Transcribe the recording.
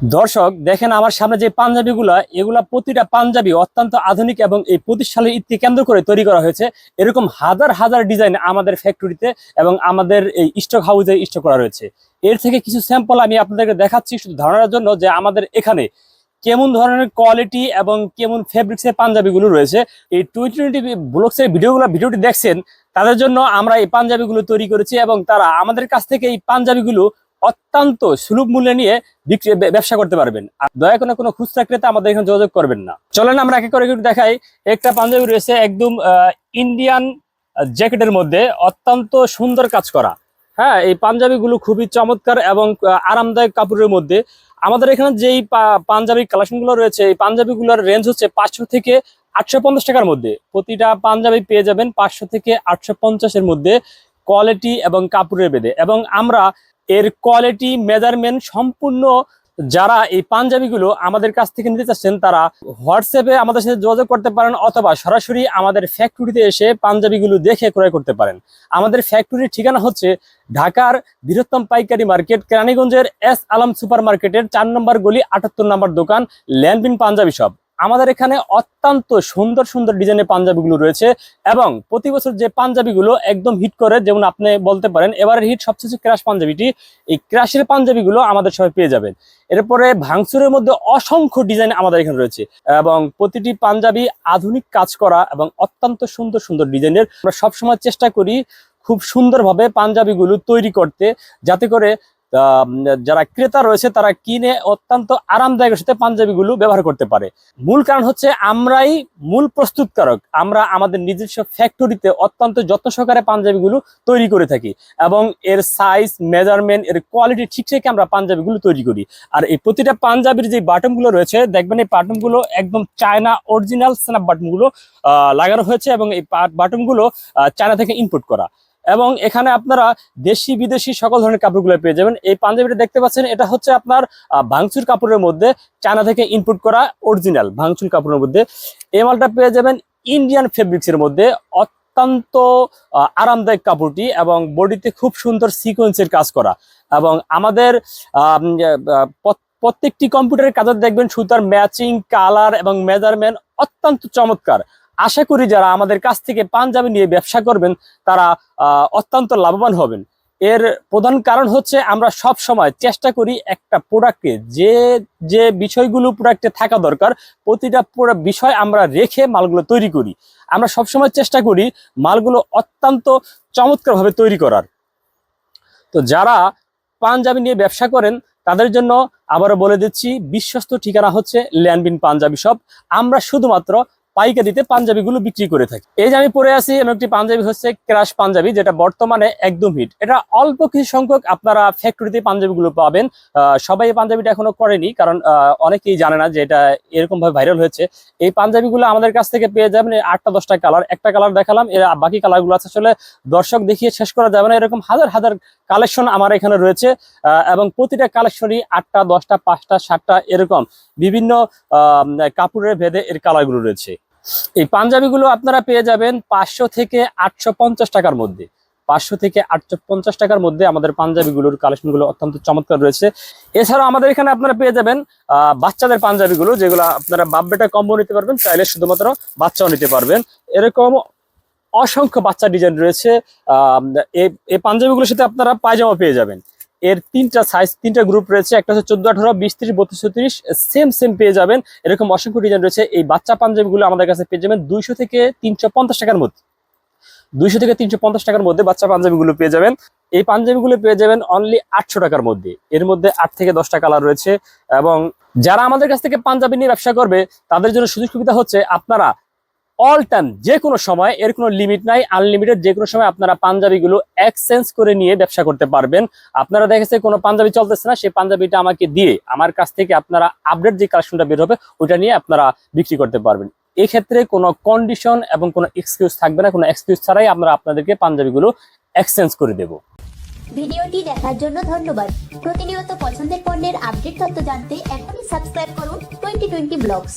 দর্শক, দেখেন আমার সামনে যে পাঞ্জাবিগুলা, এগুলা প্রতিটা পাঞ্জাবি অত্যন্ত আধুনিক এবং এই প্রতিষ্ঠানের ইতি কেন্দ্র করে তৈরি করা হয়েছে। এরকম হাজার হাজার ডিজাইন আমাদের ফ্যাক্টরিতে এবং আমাদের এই স্টক হাউসে স্টক করা রয়েছে। এর থেকে কিছু স্যাম্পল আমি আপনাদেরকে দেখাচ্ছি শুধু ধারণার জন্য যে আমাদের এখানে কেমন ধরনের কোয়ালিটি এবং কেমন ফেব্রিক্সের পাঞ্জাবিগুলো রয়েছে। এই টোয়েন্টি টোয়েন্টি ব্লগসের ভিডিওগুলো ভিডিওটি দেখছেন, তাদের জন্য আমরা এই পাঞ্জাবিগুলো তৈরি করেছি এবং তারা আমাদের কাছ থেকে এই পাঞ্জাবিগুলো অত্যন্ত সুলভ মূল্যে নিয়ে বিক্রি ব্যবসা করতে পারবেন। আর দয়া করে কোনো খুচরা ক্রেতা আমাদের এখানে যোগাযোগ করবেন না। চলেন আমরা একে করে একটু দেখাই। একটা পাঞ্জাবি রয়েছে একদম ইন্ডিয়ান জ্যাকেটের মধ্যে। অত্যন্ত সুন্দর কাজ করা। হ্যাঁ এই পাঞ্জাবিগুলো খুবই চমৎকার এবং আরামদায়ক কাপড়ের মধ্যে। আমাদের এখানে যেই পাঞ্জাবি কালেকশনগুলো রয়েছে, এই পাঞ্জাবিগুলোর রেঞ্জ হচ্ছে পাঁচশো থেকে আটশো পঞ্চাশ টাকার মধ্যে। প্রতিটা পাঞ্জাবি পেয়ে যাবেন পাঁচশো থেকে আটশো পঞ্চাশের মধ্যে। কোয়ালিটি এবং কাপড়ের বেদে এবং আমরা এর কোয়ালিটি মেজারমেন্ট সম্পূর্ণ যারা এই পাঞ্জাবিগুলো আমাদের কাছ থেকে নিতে চাচ্ছেন, তারা হোয়াটসঅ্যাপে আমাদের সাথে যোগাযোগ করতে পারেন অথবা সরাসরি আমাদের ফ্যাক্টরিতে এসে পাঞ্জাবিগুলো দেখে ক্রয় করতে পারেন। আমাদের ফ্যাক্টরির ঠিকানা হচ্ছে ঢাকার বৃহত্তম পাইকারি মার্কেট, কেরানীগঞ্জের এস আলম সুপার মার্কেটের চার নম্বর গলি আটাত্তর নম্বর দোকান ল্যান্ডবিন পাঞ্জাবি শপ। আমাদের এখানে অত্যন্ত সুন্দর সুন্দর ডিজাইনের পাঞ্জাবিগুলো রয়েছে এবং প্রতি বছর যে পাঞ্জাবিগুলো একদম হিট করে, যেমন আপনি বলতে পারেন, এবারের হিট সবচেয়ে ক্রাশ পাঞ্জাবিটি, এই ক্রাশের পাঞ্জাবিগুলো আমাদের সবাই পেয়ে যাবেন। এরপরে ভাঙচুরের মধ্যে অসংখ্য ডিজাইন আমাদের এখানে রয়েছে এবং প্রতিটি পাঞ্জাবি আধুনিক কাজ করা এবং অত্যন্ত সুন্দর সুন্দর ডিজাইনের। আমরা সবসময় চেষ্টা করি খুব সুন্দরভাবে পাঞ্জাবিগুলো তৈরি করতে, যাতে করে যারা ক্রেতা রয়েছে, তারা কিনে অত্যন্ত আরামদায়ক সাথে পাঞ্জাবিগুলো ব্যবহার করতে পারে। মূল কারণ হচ্ছে আমরাই মূল প্রস্তুতকারক। আমরা আমাদের নিজস্ব ফ্যাক্টরিতে অত্যন্ত যত্ন সহকারে পাঞ্জাবিগুলো তৈরি করে থাকি এবং এর সাইজ মেজারমেন্ট এর কোয়ালিটি ঠিক রেখে আমরা পাঞ্জাবিগুলো তৈরি করি। আর এই প্রতিটা পাঞ্জাবির যে বাটনগুলো রয়েছে, দেখবেন এই বাটনগুলো একদম চায়না অরিজিনাল স্ন্যাপ বাটনগুলো লাগানো হয়েছে এবং এই বাটনগুলো চায়না থেকে ইনপুট করা। এবং এখানে আপনারা দেশি বিদেশি সকল ধরনের কাপড়গুলো পেয়ে যাবেন। এই পাঞ্জাবিটা দেখতে পাচ্ছেন, এটা হচ্ছে আপনার ভাঙচুর কাপড়ের মধ্যে চায়না থেকে ইনপুট করা অরিজিনাল ভাঙচুর কাপড়ের মধ্যে। এই মালটা পেয়ে যাবেন ইন্ডিয়ান ফেব্রিক্সের মধ্যে, অত্যন্ত আরামদায়ক কাপড়টি এবং বডিতে খুব সুন্দর সিকোয়েন্সের কাজ করা। এবং আমাদের প্রত্যেকটি কম্পিউটারের কাজে দেখবেন সুতার ম্যাচিং কালার এবং মেজারমেন্ট অত্যন্ত চমৎকার। আশা করি যারা আমাদের কাছ থেকে পাঞ্জাবি নিয়ে ব্যবসা করবেন, তারা অত্যন্ত লাভবান হবেন। এর প্রধান কারণ হচ্ছে আমরা সব সময় চেষ্টা করি একটা প্রোডাক্টে যে যে বিষয়গুলো প্রোডাক্টে থাকা দরকার, প্রতিটা পুরো বিষয় আমরা রেখে মালগুলো তৈরি করি। আমরা সবসময় চেষ্টা করি মালগুলো অত্যন্ত চমৎকারভাবে তৈরি করার। তো যারা পাঞ্জাবি নিয়ে ব্যবসা করেন, তাদের জন্য আবারও বলে দিচ্ছি, বিশ্বস্ত ঠিকানা হচ্ছে ল্যান্ডবিন পাঞ্জাবি শপ। আমরা শুধুমাত্র পাইকারিতে পাঞ্জাবিগুলো বিক্রি করে থাকি। এই যে আমি পরে আছি, এমন একটি পাঞ্জাবি হচ্ছে ক্রাশ পাঞ্জাবি, যেটা বর্তমানে একদম হিট এটা অল্প কিছু সংখ্যক আপনারা ফ্যাক্টরিতে পাঞ্জাবিগুলো পাবেন। সবাই এই পাঞ্জাবিটা এখনও করেনি, কারণ অনেকেই জানে না যে এটা এরকম ভাবে ভাইরাল হয়েছে। এই পাঞ্জাবিগুলো আমাদের কাছ থেকে পেয়ে যাবেন আটটা দশটা কালার একটা কালার দেখালাম, এর বাকি কালারগুলো আছে আসলে দর্শক দেখিয়ে শেষ করা যাবে না। এরকম হাজার হাজার কালেকশন আমার এখানে রয়েছে এবং প্রতিটা কালেকশনই আটটা, দশটা, পাঁচটা, সাতটা এরকম বিভিন্ন কাপড়ের ভেদে এর কালারগুলো রয়েছে। এই পাঞ্জাবিগুলো আপনারা পেয়ে যাবেন পাঁচশো থেকে আটশো পঞ্চাশ টাকার মধ্যে। পাঁচশো থেকে আটশো পঞ্চাশ টাকার মধ্যে আমাদের পাঞ্জাবিগুলোর কালেকশনগুলো অত্যন্ত চমৎকার রয়েছে। এছাড়াও আমাদের এখানে আপনারা পেয়ে যাবেন বাচ্চাদের পাঞ্জাবিগুলো, যেগুলো আপনারা বাপ বেটা কম্বো নিতে পারবেন, চাইলে শুধুমাত্র বাচ্চাও নিতে পারবেন। এরকম অসংখ্য বাচ্চা ডিজাইন রয়েছে এই পাঞ্জাবিগুলোর সাথে আপনারা পায়জামা পেয়ে যাবেন। এর তিনটা সাইজ তিনটা গ্রুপ রয়েছে। একটা হচ্ছে চোদ্দ, আঠারো, বিশ, ত্রিশ, বত্রিশ, ছত্রিশ সেম সেম পেয়ে যাবেন। এরকম অসংখ্য ডিজাইন রয়েছে। এই বাচ্চা পাঞ্জাবিগুলো আমাদের কাছে পেয়ে যাবেন দুইশো থেকে তিনশো পঞ্চাশ টাকার মধ্যে। দুইশো থেকে তিনশো পঞ্চাশ টাকার মধ্যে বাচ্চা পাঞ্জাবিগুলো পেয়ে যাবেন। এই পাঞ্জাবিগুলো পেয়ে যাবেন অনলি আটশো টাকার মধ্যে। এর মধ্যে আট থেকে দশটা কালার রয়েছে। এবং যারা আমাদের কাছ থেকে পাঞ্জাবি নিয়ে ব্যবসা করবে, তাদের জন্য সুযোগ সুবিধা হচ্ছে আপনারা অল টাইম যে কোনো সময়, এর কোনো লিমিট নাই আনলিমিটেড যে কোনো সময় আপনারা পাঞ্জাবিগুলো এক্সচেঞ্জ করে নিয়ে ব্যবসা করতে পারবেন। আপনারা দেখেছে কোনো পাঞ্জাবি চলতেছে না, সেই পাঞ্জাবিটা আমাকে দিয়ে, আমার কাছ থেকে আপনারা আপডেট যে কালেকশনটা বের হবে, ওইটা নিয়ে আপনারা বিক্রি করতে পারবেন। এক্ষেত্রে কোনো কন্ডিশন এবং কোনো এক্সকিউজ থাকবে না, কোনো এক্সকিউজ ছাড়াই আমরা আপনাদেরকে পাঞ্জাবিগুলো এক্সচেঞ্জ করে দেবো। ভিডিওটি দেখার জন্য ধন্যবাদ। প্রতিনিয়ত পছন্দের পণ্যের আপডেট তথ্য জানতে এখনই সাবস্ক্রাইব করুন টোয়েন্টি টোয়েন্টি ব্লগস।